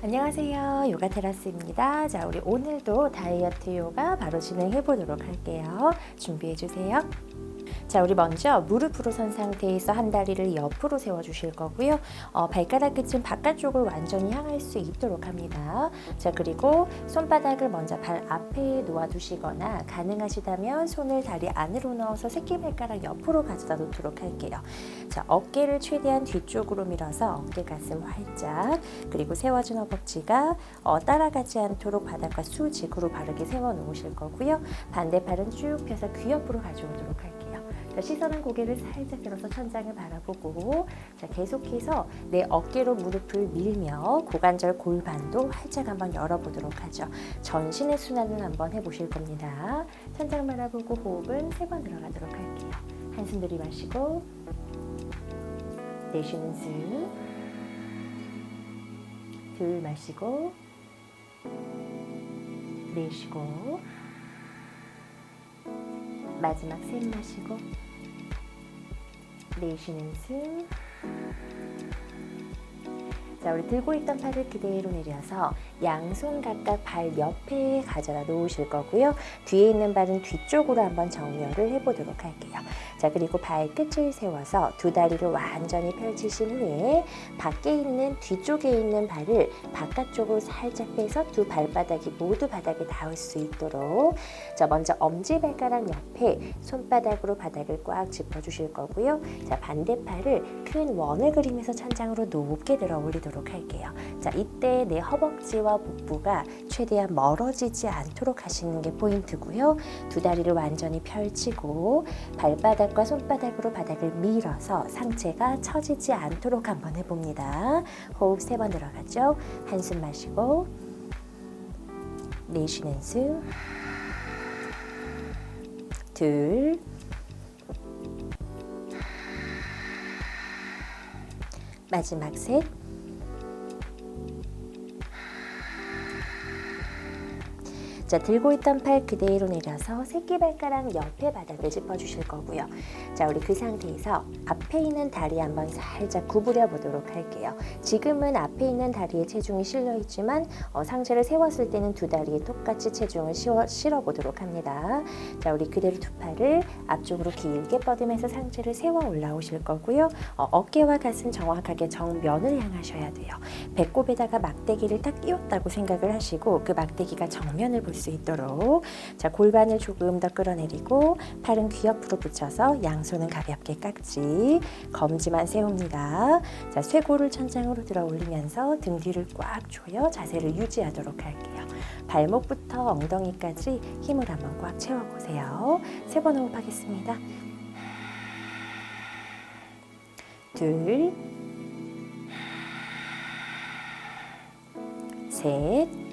안녕하세요. 요가 테라스입니다. 자, 우리 오늘도 다이어트 요가 바로 진행해 보도록 할게요. 준비해 주세요. 자, 우리 먼저 무릎으로 선 상태에서 한 다리를 옆으로 세워 주실 거고요. 어, 발가락 끝은 바깥쪽을 완전히 향할 수 있도록 합니다. 자, 그리고 손바닥을 먼저 발 앞에 놓아 두시거나 가능하시다면 손을 다리 안으로 넣어서 새끼발가락 옆으로 가져다 놓도록 할게요. 자, 어깨를 최대한 뒤쪽으로 밀어서 어깨 가슴 활짝 그리고 세워진 허벅지가 어, 따라가지 않도록 바닥과 수직으로 바르게 세워 놓으실 거고요. 반대팔은 쭉 펴서 귀 옆으로 가져오도록 할게요. 자, 시선은 고개를 살짝 들어서 천장을 바라보고 자, 계속해서 내 어깨로 무릎을 밀며 고관절 골반도 활짝 한번 열어보도록 하죠. 전신의 순환을 한번 해보실 겁니다. 천장 바라보고 호흡은 세 번 들어가도록 할게요. 한숨 들이마시고 내쉬는 숨. 들 마시고 내쉬고 마지막 셋 마시고 내쉬는 숨. 자, 우리 들고 있던 팔을 그대로 내려서 양손 각각 발 옆에 가져다 놓으실 거고요. 뒤에 있는 발은 뒤쪽으로 한번 정렬을 해보도록 할게요. 자, 그리고 발끝을 세워서 두 다리를 완전히 펼치신 후에 밖에 있는 뒤쪽에 있는 발을 바깥쪽으로 살짝 빼서 두 발바닥이 모두 바닥에 닿을 수 있도록 자, 먼저 엄지발가락 옆에 손바닥으로 바닥을 꽉 짚어주실 거고요. 자, 반대팔을 큰 원을 그리면서 천장으로 높게 들어 올리도록 할게요. 자, 이때 내 허벅지와 복부가 최대한 멀어지지 않도록 하시는 게 포인트고요. 두 다리를 완전히 펼치고 발바닥 과 손바닥으로 바닥을 밀어서 상체가 처지지 않도록 한번 해봅니다. 호흡 세 번 들어가죠. 한숨 마시고 내쉬는 숨. 둘. 마지막 셋. 자, 들고 있던 팔 그대로 내려서 새끼발가락 옆에 바닥을 짚어주실 거고요. 자, 우리 그 상태에서 앞에 있는 다리 한번 살짝 구부려 보도록 할게요. 지금은 앞에 있는 다리에 체중이 실려 있지만 어, 상체를 세웠을 때는 두 다리에 똑같이 체중을 실어, 보도록 합니다. 자, 우리 그대로 두 팔을 앞쪽으로 길게 뻗으면서 상체를 세워 올라오실 거고요. 어, 깨와 가슴 정확하게 정면을 향하셔야 돼요. 배꼽에다가 막대기를 딱 끼웠다고 생각을 하시고 그 막대기가 정면을 볼수 있도록 자 골반을 조금 더 끌어내리고 팔은 귀 옆으로 붙여서 양손은 가볍게 깍지 검지만 세웁니다. 자 쇄골을 천장으로 들어 올리면서 등 뒤를 꽉 조여 자세를 유지하도록 할게요. 발목부터 엉덩이까지 힘을 한번 꽉 채워보세요. 세 번 호흡하겠습니다. 둘, 셋.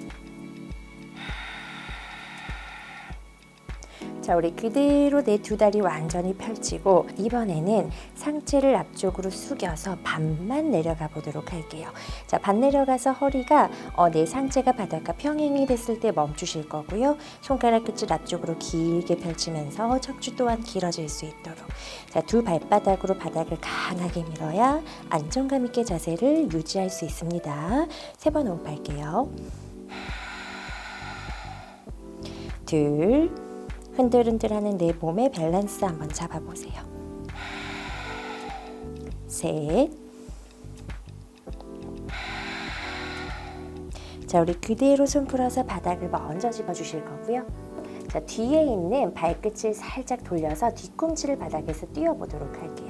자, 우리 그대로 내 두 다리 완전히 펼치고 이번에는 상체를 앞쪽으로 숙여서 반만 내려가 보도록 할게요. 자, 반 내려가서 허리가 어, 내 상체가 바닥과 평행이 됐을 때 멈추실 거고요. 손가락 끝을 앞쪽으로 길게 펼치면서 척추 또한 길어질 수 있도록. 자, 두 발바닥으로 바닥을 강하게 밀어야 안정감 있게 자세를 유지할 수 있습니다. 세 번 호흡할게요. 둘, 흔들흔들하는 내 몸의 밸런스 한번 잡아보세요. 셋. 자, 우리 그대로 손 풀어서 바닥을 먼저 집어주실 거고요. 자, 뒤에 있는 발끝을 살짝 돌려서 뒤꿈치를 바닥에서 띄워보도록 할게요.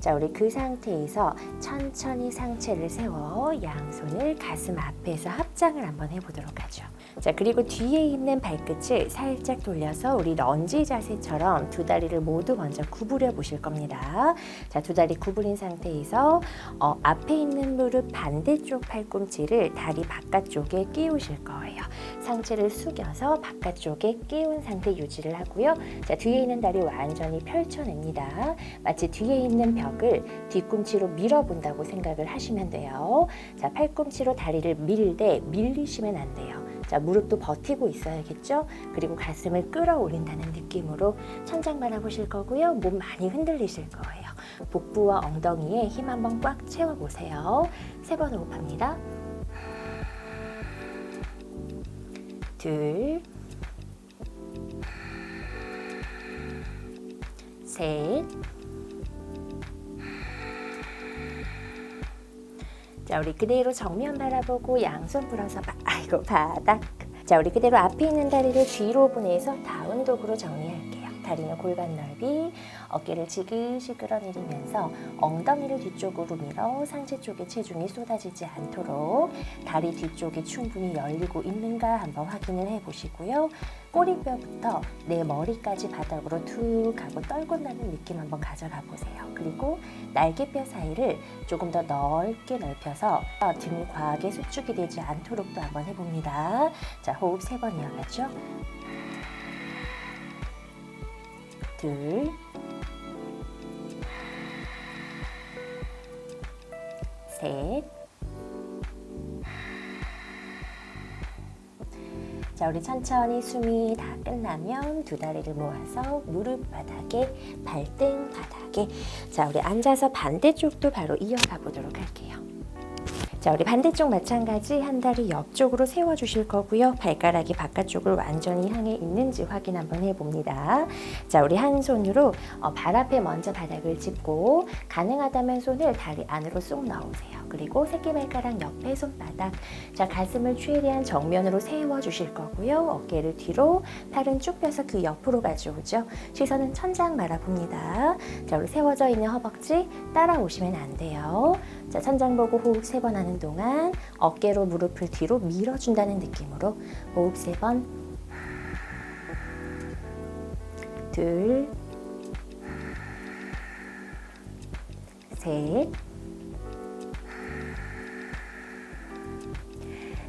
자, 우리 그 상태에서 천천히 상체를 세워 양손을 가슴 앞에서 합장을 한번 해보도록 하죠. 자, 그리고 뒤에 있는 발끝을 살짝 돌려서 우리 런지 자세처럼 두 다리를 모두 먼저 구부려 보실 겁니다. 자, 두 다리 구부린 상태에서 어, 앞에 있는 무릎 반대쪽 팔꿈치를 다리 바깥쪽에 끼우실 거예요. 상체를 숙여서 바깥쪽에 끼운 상태 유지를 하고요. 자, 뒤에 있는 다리 완전히 펼쳐냅니다. 마치 뒤에 있는 벽을 뒤꿈치로 밀어본다고 생각을 하시면 돼요. 자, 팔꿈치로 다리를 밀되 밀리시면 안 돼요. 자, 무릎도 버티고 있어야겠죠? 그리고 가슴을 끌어올린다는 느낌으로 천장 바라 보실 거고요. 몸 많이 흔들리실 거예요. 복부와 엉덩이에 힘 한번 꽉 채워보세요. 세 번 호흡합니다. 둘, 셋, 자, 우리 그대로 정면 바라보고 양손 풀어서 바, 아이고 바닥. 자, 우리 그대로 앞에 있는 다리를 뒤로 보내서 다운독으로 정리할게요. 다리는 골반 넓이, 어깨를 지그시 끌어내리면서 엉덩이를 뒤쪽으로 밀어 상체 쪽에 체중이 쏟아지지 않도록 다리 뒤쪽이 충분히 열리고 있는가 한번 확인을 해 보시고요. 꼬리뼈부터 내 머리까지 바닥으로 툭 하고 떨고 나는 느낌 한번 가져가 보세요. 그리고 날개뼈 사이를 조금 더 넓게 넓혀서 등이 과하게 수축이 되지 않도록도 한번 해봅니다. 자, 호흡 세 번 이어가죠. 둘, 셋, 자, 우리 천천히 숨이 다 끝나면 두 다리를 모아서 무릎 바닥에, 발등 바닥에. 자, 우리 앉아서 반대쪽도 바로 이어가 보도록 할게요. 자, 우리 반대쪽 마찬가지 한 다리 옆쪽으로 세워 주실 거고요. 발가락이 바깥쪽을 완전히 향해 있는지 확인 한번 해 봅니다. 자, 우리 한 손으로 어, 발 앞에 먼저 바닥을 짚고 가능하다면 손을 다리 안으로 쏙 넣으세요. 그리고 새끼발가락 옆에 손바닥. 자, 가슴을 최대한 정면으로 세워 주실 거고요. 어깨를 뒤로, 팔은 쭉 펴서 그 옆으로 가져오죠. 시선은 천장 바라봅니다. 자, 우리 세워져 있는 허벅지 따라오시면 안 돼요. 자, 천장 보고 호흡 세 번 하는 동안 어깨로 무릎을 뒤로 밀어준다는 느낌으로 호흡 세 번. 둘, 셋.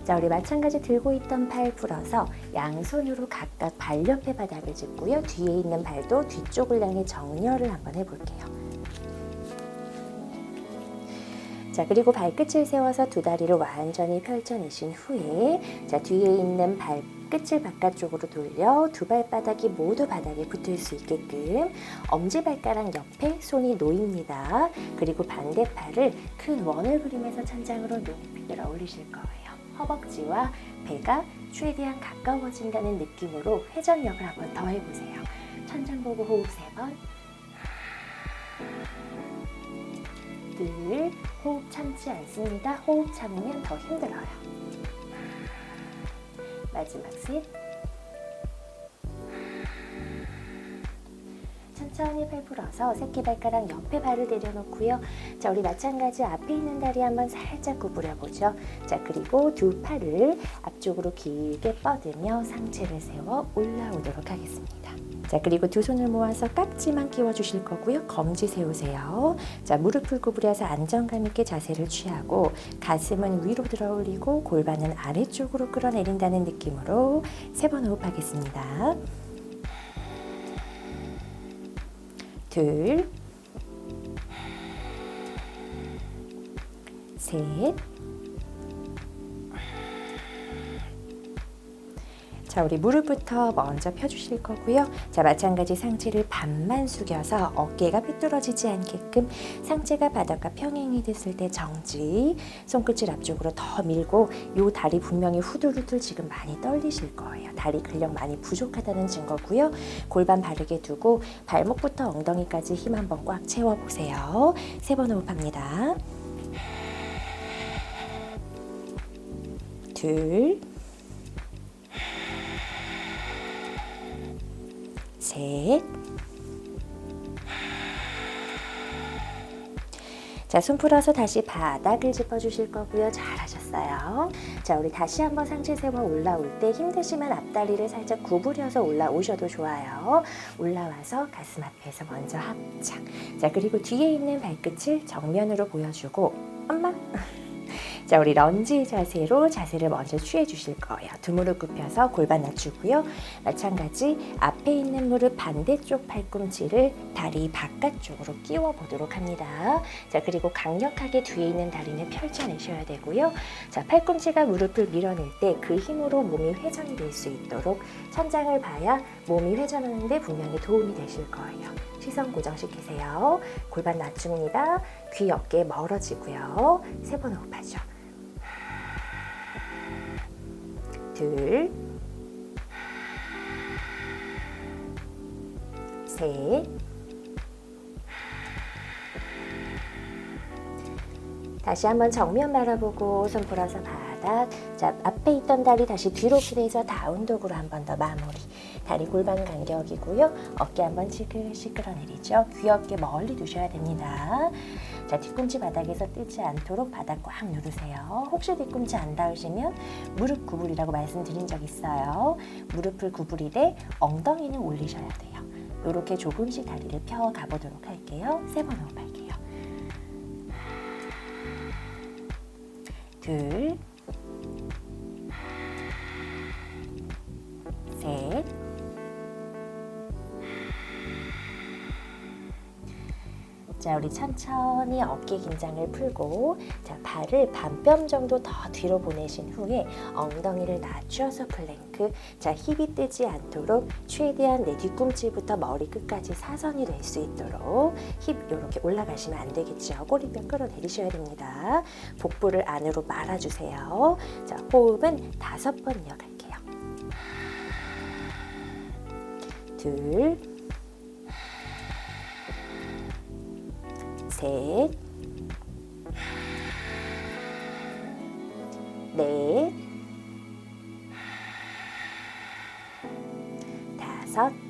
자, 우리 마찬가지 들고 있던 팔 풀어서 양손으로 각각 발 옆에 바닥을 짚고요. 뒤에 있는 발도 뒤쪽을 향해 정렬을 한번 해볼게요. 자, 그리고 발끝을 세워서 두 다리를 완전히 펼쳐내신 후에 자, 뒤에 있는 발 끝을 바깥쪽으로 돌려 두 발바닥이 모두 바닥에 붙을 수 있게끔 엄지발가락 옆에 손이 놓입니다. 그리고 반대팔을 큰 원을 그리면서 천장으로 높이 들어 올리실 거예요. 허벅지와 배가 최대한 가까워진다는 느낌으로 회전력을 한번 더 해보세요. 천장 보고 호흡 세 번. 둘, 호흡 참지 않습니다. 호흡 참으면 더 힘들어요. 마지막 셋. 천천히 팔 풀어서 새끼발가락 옆에 발을 내려놓고요. 자, 우리 마찬가지 앞에 있는 다리 한번 살짝 구부려 보죠. 자, 그리고 두 팔을 앞쪽으로 길게 뻗으며 상체를 세워 올라오도록 하겠습니다. 자, 그리고 두 손을 모아서 깍지만 끼워 주실 거고요. 검지 세우세요. 자, 무릎을 구부려서 안정감 있게 자세를 취하고 가슴은 위로 들어 올리고 골반은 아래쪽으로 끌어내린다는 느낌으로 세 번 호흡하겠습니다. 둘, 셋, 자, 우리 무릎부터 먼저 펴주실 거고요. 자, 마찬가지 상체를 반만 숙여서 어깨가 삐뚤어지지 않게끔 상체가 바닥과 평행이 됐을 때 정지. 손끝을 앞쪽으로 더 밀고 요 다리 분명히 후들후들 지금 많이 떨리실 거예요. 다리 근력 많이 부족하다는 증거고요. 골반 바르게 두고 발목부터 엉덩이까지 힘 한번 꽉 채워보세요. 세 번 호흡합니다. 둘, 셋, 자, 손 풀어서 다시 바닥을 짚어주실 거고요. 잘하셨어요. 자, 우리 다시 한번 상체 세워 올라올 때 힘드시면 앞다리를 살짝 구부려서 올라오셔도 좋아요. 올라와서 가슴 앞에서 먼저 합창. 자, 그리고 뒤에 있는 발끝을 정면으로 보여주고 엄마. 자, 우리 런지 자세로 자세를 먼저 취해 주실 거예요. 두 무릎 굽혀서 골반 낮추고요. 마찬가지 앞에 있는 무릎 반대쪽 팔꿈치를 다리 바깥쪽으로 끼워 보도록 합니다. 자, 그리고 강력하게 뒤에 있는 다리는 펼쳐내셔야 되고요. 자, 팔꿈치가 무릎을 밀어낼 때 그 힘으로 몸이 회전이 될 수 있도록 천장을 봐야 몸이 회전하는데 분명히 도움이 되실 거예요. 시선 고정시키세요. 골반 낮춥니다. 귀 어깨 멀어지고요. 세 번 호흡하죠. 둘, 셋, 다시 한번 정면 바라보고 손 풀어서 바닥. 자, 앞에 있던 다리 다시 뒤로 기대서 다운독으로 한 번 더 마무리. 다리 골반 간격이고요. 어깨 한번 지글시 끌어 내리죠. 귀 어깨 멀리 두셔야 됩니다. 자, 뒤꿈치 바닥에서 뜨지 않도록 바닥 꽉 누르세요. 혹시 뒤꿈치 안 닿으시면 무릎 구부리라고 말씀드린 적 있어요. 무릎을 구부리되 엉덩이는 올리셔야 돼요. 이렇게 조금씩 다리를 펴 가보도록 할게요. 세 번 호흡할게요. 둘, 셋, 자, 우리 천천히 어깨 긴장을 풀고, 자, 발을 반뼘 정도 더 뒤로 보내신 후에 엉덩이를 낮추어서 플랭크. 자, 힙이 뜨지 않도록 최대한 내 뒤꿈치부터 머리 끝까지 사선이 될 수 있도록 힙 이렇게 올라가시면 안 되겠죠. 꼬리뼈 끌어내리셔야 됩니다. 복부를 안으로 말아주세요. 자, 호흡은 다섯 번 이어갈게요. 둘, 셋, 넷, 다섯.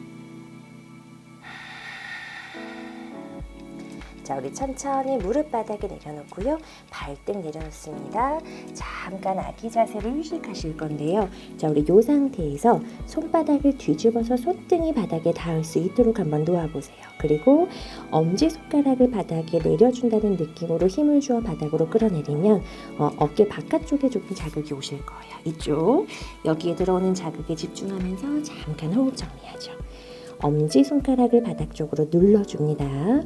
자, 우리 천천히 무릎 바닥에 내려놓고요. 발등 내려놓습니다. 잠깐 아기 자세를 휴식하실 건데요. 자, 우리 이 상태에서 손바닥을 뒤집어서 손등이 바닥에 닿을 수 있도록 한번 놓아보세요. 그리고 엄지 손가락을 바닥에 내려준다는 느낌으로 힘을 주어 바닥으로 끌어내리면 어, 어깨 바깥쪽에 조금 자극이 오실 거예요. 이쪽 여기에 들어오는 자극에 집중하면서 잠깐 호흡 정리하죠. 엄지 손가락을 바닥 쪽으로 눌러줍니다.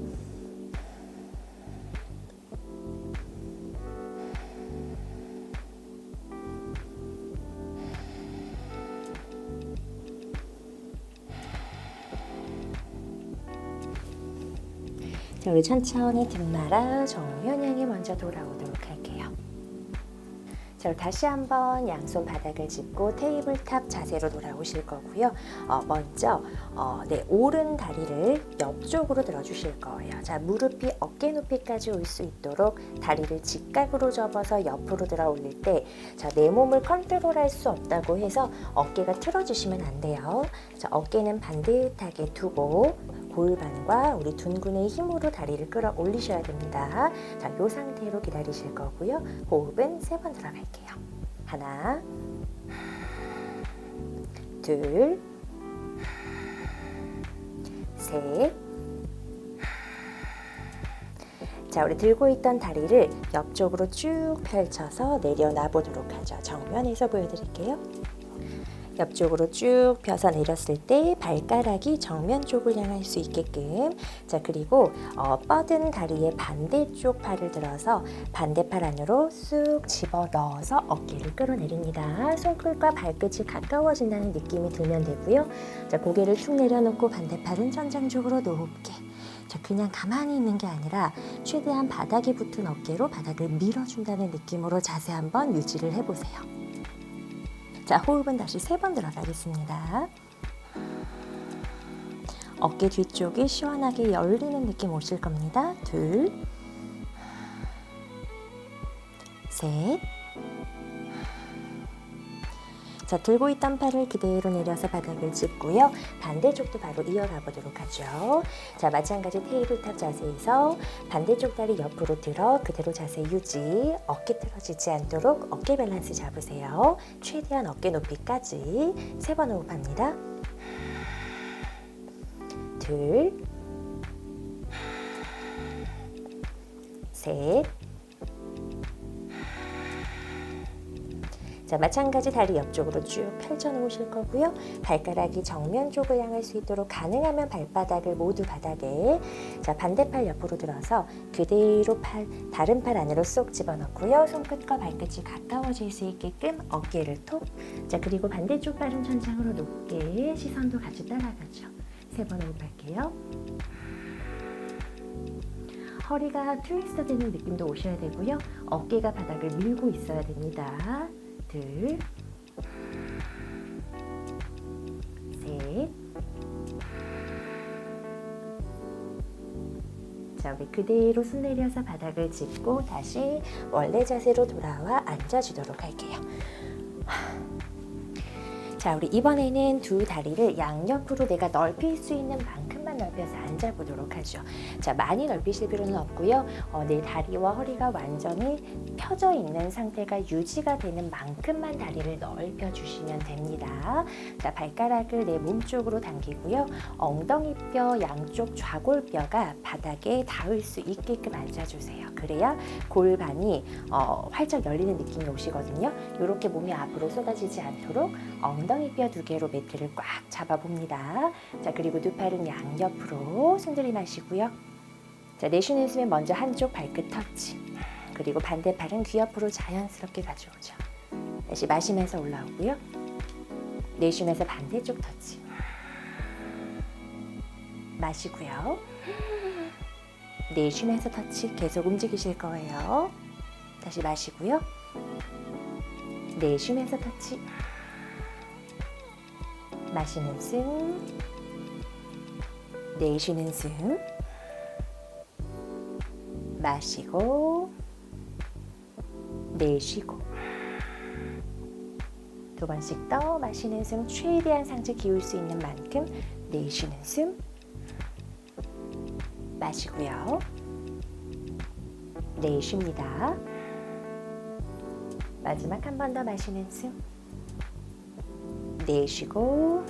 자, 우리 천천히 뒷말아 정면 향해 먼저 돌아오도록 할게요. 자, 다시 한번 양손 바닥을 짚고 테이블탑 자세로 돌아오실 거고요. 어, 먼저 어, 네, 오른 다리를 옆쪽으로 들어주실 거예요. 자, 무릎이 어깨 높이까지 올 수 있도록 다리를 직각으로 접어서 옆으로 들어 올릴 때, 자, 내 몸을 컨트롤할 수 없다고 해서 어깨가 틀어지시면 안 돼요. 자, 어깨는 반듯하게 두고 골반과 우리 둔근의 힘으로 다리를 끌어 올리셔야 됩니다. 자, 이 상태로 기다리실 거고요. 호흡은 세 번 들어갈게요. 하나, 둘, 셋. 자, 우리 들고 있던 다리를 옆쪽으로 쭉 펼쳐서 내려놔 보도록 하죠. 정면에서 보여드릴게요. 옆쪽으로 쭉 펴서 내렸을 때 발가락이 정면 쪽을 향할 수 있게끔 자 그리고 어, 뻗은 다리의 반대쪽 팔을 들어서 반대팔 안으로 쑥 집어 넣어서 어깨를 끌어내립니다. 손끝과 발끝이 가까워진다는 느낌이 들면 되고요. 자 고개를 툭 내려놓고 반대팔은 천장 쪽으로 높게 자, 그냥 가만히 있는 게 아니라 최대한 바닥에 붙은 어깨로 바닥을 밀어준다는 느낌으로 자세 한번 유지를 해보세요. 자, 호흡은 다시 세 번 들어가겠습니다. 어깨 뒤쪽이 시원하게 열리는 느낌 오실 겁니다. 둘, 셋. 자, 들고 있던 팔을 그대로 내려서 바닥을 짚고요. 반대쪽도 바로 이어가 보도록 하죠. 자, 마찬가지 테이블탑 자세에서 반대쪽 다리 옆으로 들어 그대로 자세 유지. 어깨 틀어지지 않도록 어깨 밸런스 잡으세요. 최대한 어깨 높이까지 세 번 호흡합니다. 둘, 셋. 자, 마찬가지 다리 옆쪽으로 쭉 펼쳐 놓으실 거고요. 발가락이 정면 쪽을 향할 수 있도록 가능하면 발바닥을 모두 바닥에 자, 반대팔 옆으로 들어서 그대로 팔 다른 팔 안으로 쏙 집어넣고요. 손끝과 발끝이 가까워질 수 있게끔 어깨를 톡. 자, 그리고 반대쪽 발은 천장으로 높게 시선도 같이 따라가죠. 세 번 호흡할게요. 허리가 트위스터 되는 느낌도 오셔야 되고요. 어깨가 바닥을 밀고 있어야 됩니다. 둘, 셋. 자, 우리 그대로 손 내려서 바닥을 짚고 다시 원래 자세로 돌아와 앉아주도록 할게요. 자, 우리 이번에는 두 다리를 양옆으로 내가 넓힐 수 있는 만큼만 넓혀서 앉아보도록 하죠. 자, 많이 넓히실 필요는 없고요. 어, 내 다리와 허리가 완전히 펴져 있는 상태가 유지가 되는 만큼만 다리를 넓혀 주시면 됩니다. 자, 발가락을 내 몸 쪽으로 당기고요. 엉덩이뼈 양쪽 좌골뼈가 바닥에 닿을 수 있게끔 앉아주세요. 그래야 골반이 어, 활짝 열리는 느낌이 오시거든요. 이렇게 몸이 앞으로 쏟아지지 않도록 엉덩이 뼈 두 개로 매트를 꽉 잡아봅니다. 자, 그리고 두 팔은 양옆으로 손들이 마시고요. 자, 내쉬는 숨에 먼저 한쪽 발끝 터치. 그리고 반대 팔은 귀 옆으로 자연스럽게 가져오죠. 다시 마시면서 올라오고요. 내쉬면서 반대쪽 터치. 마시고요. 내쉬면서 터치 계속 움직이실 거예요. 다시 마시고요. 내쉬면서 터치. 마시는 숨. 내쉬는 숨. 마시고 내쉬고 두 번씩 더 마시는 숨 최대한 상체 기울 수 있는 만큼 내쉬는 숨 마시고요 내쉽니다 마지막 한 번 더 마시는 숨 내쉬고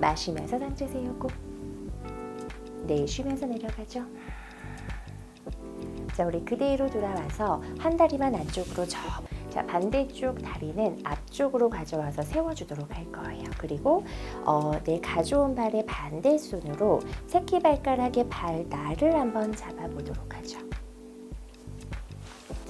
마시면서 상체 세우고 내쉬면서 내려가죠. 자, 우리 그대로 돌아와서 한 다리만 안쪽으로 접. 자, 반대쪽 다리는 앞쪽으로 가져와서 세워주도록 할 거예요. 그리고 어, 내 가져온 발의 반대 손으로 새끼발가락의 발 날을 한번 잡아보도록 하죠.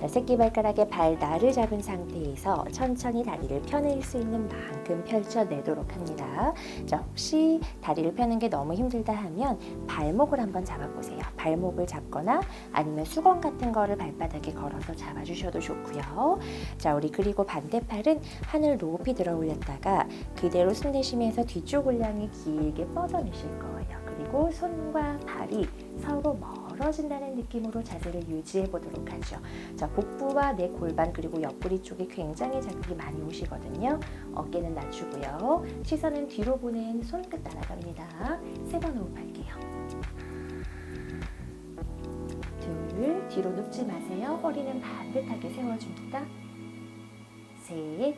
자, 새끼발가락의 발 날을 잡은 상태에서 천천히 다리를 펴낼 수 있는 만큼 펼쳐내도록 합니다. 자, 혹시 다리를 펴는 게 너무 힘들다 하면 발목을 한번 잡아보세요. 발목을 잡거나 아니면 수건 같은 거를 발바닥에 걸어서 잡아주셔도 좋고요. 자, 우리 그리고 반대팔은 하늘 높이 들어 올렸다가 그대로 숨 내쉬면서 뒤쪽을 향해 길게 뻗어내실 거예요. 그리고 손과 발이 서로 멀 어진다는 느낌으로 자세를 유지해 보도록 하죠. 자, 복부와 내 골반 그리고 옆구리 쪽에 굉장히 자극이 많이 오시거든요. 어깨는 낮추고요. 시선은 뒤로 보낸 손끝 따라갑니다. 세 번 호흡할게요. 둘, 뒤로 눕지 마세요. 허리는 반듯하게 세워줍니다. 셋,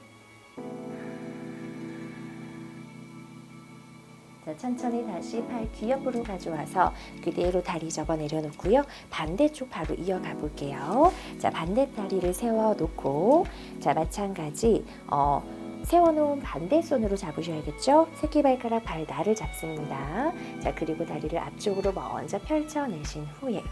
자, 천천히 다시 팔귀 옆으로 가져와서 그대로 다리 접어 내려놓고요. 반대쪽 바로 이어가 볼게요. 자, 반대 다리를 세워 놓고 자, 마찬가지 어, 세워놓은 반대 손으로 잡으셔야겠죠? 새끼발가락 발 날을 잡습니다. 자, 그리고 다리를 앞쪽으로 먼저 펼쳐내신 후에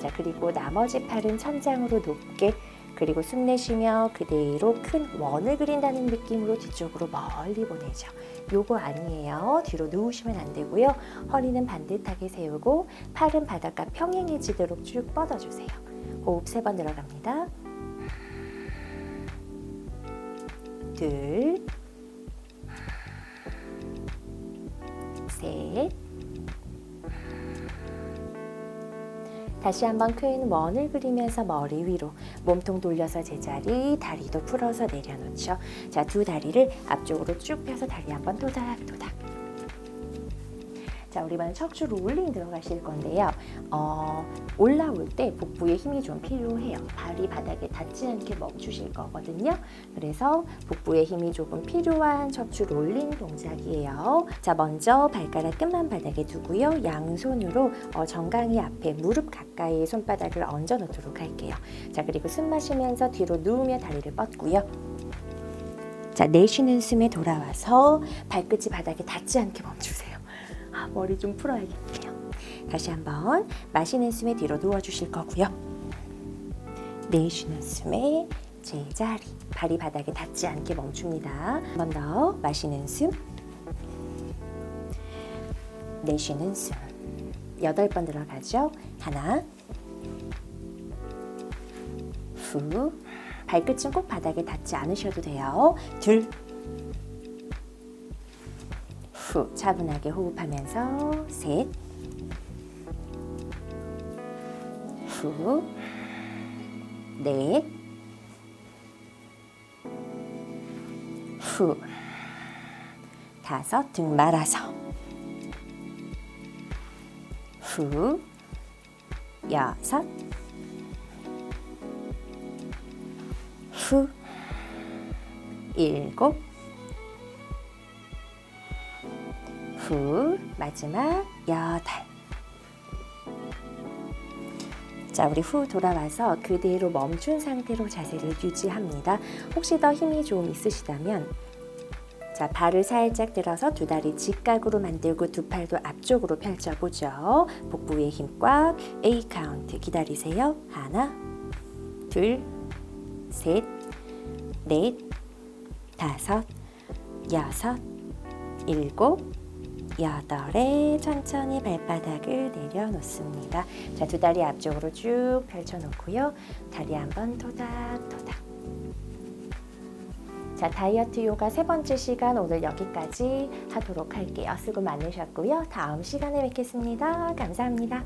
자, 그리고 나머지 팔은 천장으로 높게 그리고 숨 내쉬며 그대로 큰 원을 그린다는 느낌으로 뒤쪽으로 멀리 보내죠. 요거 아니에요. 뒤로 누우시면 안 되고요. 허리는 반듯하게 세우고 팔은 바닥과 평행해지도록 쭉 뻗어주세요. 호흡 세 번 들어갑니다. 둘, 셋, 다시 한번 큰 원을 그리면서 머리 위로 몸통 돌려서 제자리 다리도 풀어서 내려놓죠. 자, 두 다리를 앞쪽으로 쭉 펴서 다리 한번 도닥도닥. 자, 우리 이번엔 척추 롤링 들어가실 건데요. 어, 올라올 때 복부에 힘이 좀 필요해요. 발이 바닥에 닿지 않게 멈추실 거거든요. 그래서 복부에 힘이 조금 필요한 척추 롤링 동작이에요. 자, 먼저 발가락 끝만 바닥에 두고요. 양손으로 어, 정강이 앞에 무릎 가까이 손바닥을 얹어 놓도록 할게요. 자, 그리고 숨 마시면서 뒤로 누우며 다리를 뻗고요. 자, 내쉬는 숨에 돌아와서 발끝이 바닥에 닿지 않게 멈추세요. 아, 머리 좀 풀어야겠네요. 다시 한번 마시는 숨에 뒤로 누워주실 거고요. 내쉬는 숨에 제자리 발이 바닥에 닿지 않게 멈춥니다. 한 번 더 마시는 숨 내쉬는 숨 여덟 번 들어가죠. 하나 후 발끝은 꼭 바닥에 닿지 않으셔도 돼요. 둘 후 차분하게 호흡하면서 셋. 후, 넷, 후, 다섯, 등 말아서, 후, 여섯, 후, 일곱, 후, 마지막 여덟. 자, 우리 후 돌아와서 그대로 멈춘 상태로 자세를 유지합니다. 혹시 더 힘이 좀 있으시다면 자, 발을 살짝 들어서 두 다리 직각으로 만들고 두 팔도 앞쪽으로 펼쳐보죠. 복부에 힘 꽉. A 카운트 기다리세요. 하나, 둘, 셋, 넷, 다섯, 여섯, 일곱, 여덟에 천천히 발바닥을 내려놓습니다. 자, 두 다리 앞쪽으로 쭉 펼쳐놓고요. 다리 한번 토닥토닥. 자, 다이어트 요가 세 번째 시간 오늘 여기까지 하도록 할게요. 수고 많으셨고요. 다음 시간에 뵙겠습니다. 감사합니다.